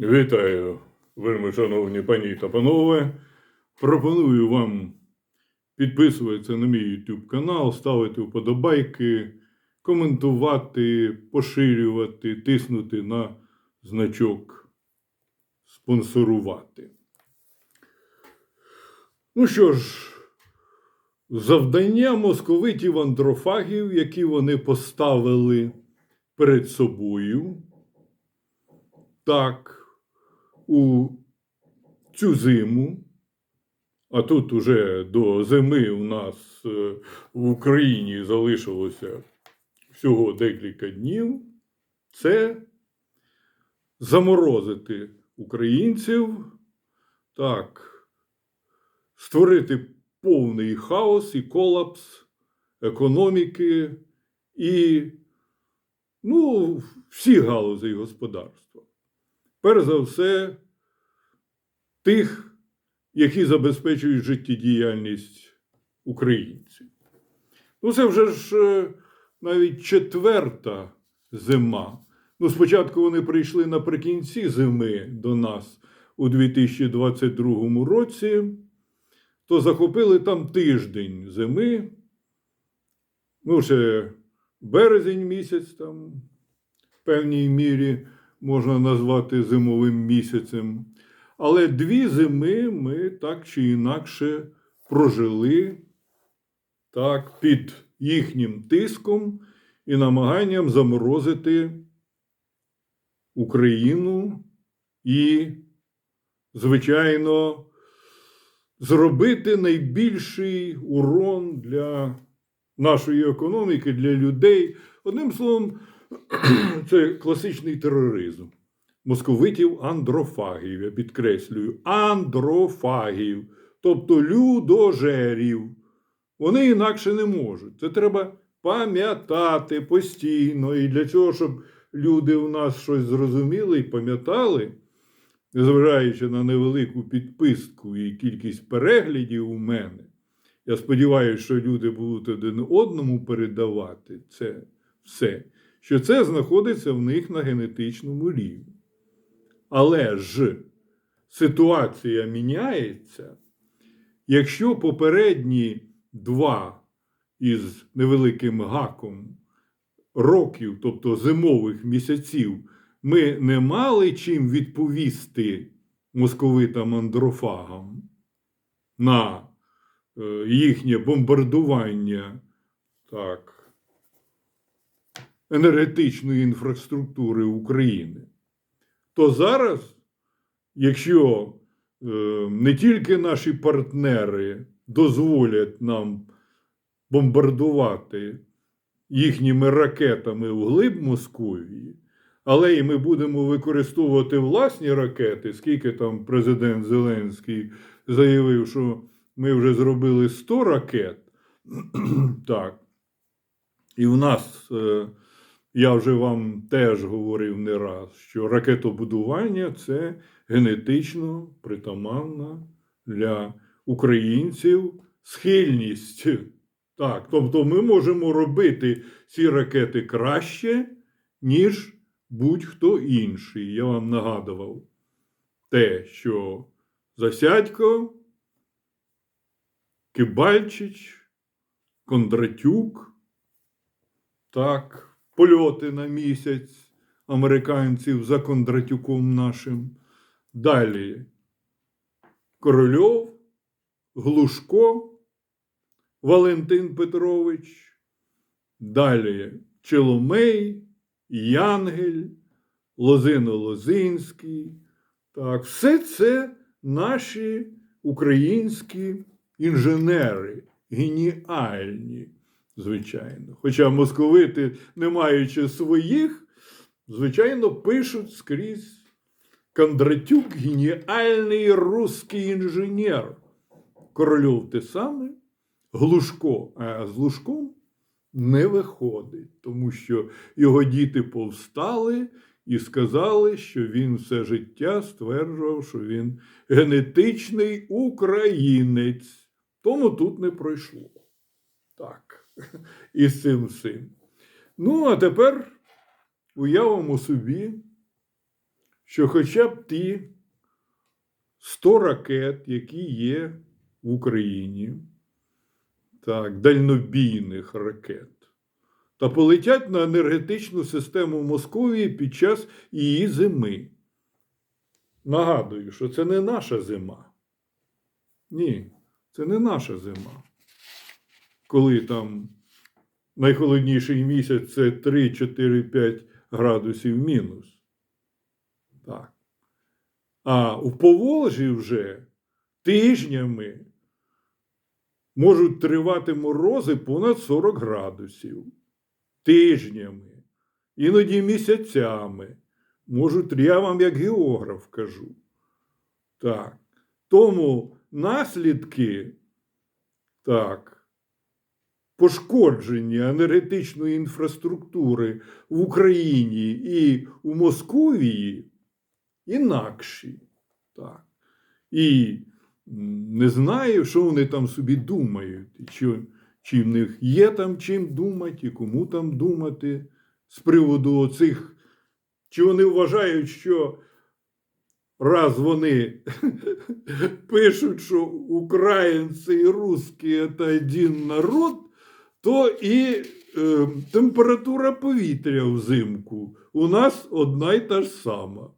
Вітаю, вельми шановні пані та панове. Пропоную вам підписуватися на мій YouTube канал, ставити вподобайки, коментувати, поширювати, тиснути на значок спонсорувати. Ну що ж, завдання московитів андрофагів, які вони поставили перед собою. Так, у цю зиму, а тут уже до зими у нас е, в Україні залишилося всього декілька днів, це заморозити українців, так, створити повний хаос і колапс економіки і ну, всі галузі господарства. Перш за все, тих, які забезпечують життєдіяльність українців. Ну, це вже ж е, навіть четверта зима. Ну, спочатку вони прийшли наприкінці зими до нас у 2022 році, то захопили там тиждень зими. Ну, ще березень місяць там в певній мірі можна назвати зимовим місяцем. Але дві зими ми так чи інакше прожили так, під їхнім тиском і намаганням заморозити Україну і, звичайно, зробити найбільший урон для нашої економіки, для людей. Одним словом, це класичний тероризм. Московитів андрофагів, я підкреслюю, андрофагів, тобто людожерів. Вони інакше не можуть. Це треба пам'ятати постійно. І для цього, щоб люди у нас щось зрозуміли і пам'ятали, незважаючи на невелику підписку і кількість переглядів у мене, я сподіваюся, що люди будуть один одному передавати це все, що це знаходиться в них на генетичному рівні. Але ж ситуація міняється, якщо попередні два із невеликим гаком років, тобто зимових місяців, ми не мали чим відповісти московитам андрофагам на е, їхнє бомбардування так, енергетичної інфраструктури України то зараз, якщо е, не тільки наші партнери дозволять нам бомбардувати їхніми ракетами вглиб Московії, але і ми будемо використовувати власні ракети, скільки там президент Зеленський заявив, що ми вже зробили 100 ракет. так. І в нас. Е, я вже вам теж говорив не раз, що ракетобудування це генетично притаманна для українців схильність. Так, тобто ми можемо робити ці ракети краще, ніж будь-хто інший. Я вам нагадував те, що Засядько, Кибальчич, Кондратюк, так польоти на місяць американців за Кондратюком нашим. Далі Корольов, Глушко, Валентин Петрович, далі Челомей, Янгель, Лозино Лозинський. Так, все це наші українські інженери, геніальні звичайно. Хоча московити, не маючи своїх, звичайно, пишуть скрізь Кондратюк геніальний русський інженер. Корольов те саме, Глушко, а з Глушком не виходить, тому що його діти повстали і сказали, що він все життя стверджував, що він генетичний українець. Тому тут не пройшло. Так із цим всім. Ну, а тепер уявимо собі, що хоча б ті 100 ракет, які є в Україні, так, дальнобійних ракет, та полетять на енергетичну систему Московії під час її зими. Нагадую, що це не наша зима. Ні, це не наша зима. Коли там найхолодніший місяць це 3, 4, 5 градусів мінус. Так. А у Поволжі вже тижнями можуть тривати морози понад 40 градусів. Тижнями, іноді місяцями. Можуть, я вам як географ кажу. Так. Тому наслідки так, пошкодження енергетичної інфраструктури в Україні і у Московії інакші. Так. І не знаю, що вони там собі думають, і чи, чи в них є там чим думати, і кому там думати з приводу оцих, чи вони вважають, що раз вони пишуть, що українці і русські – це один народ, то і е, температура повітря взимку у нас одна й та ж сама.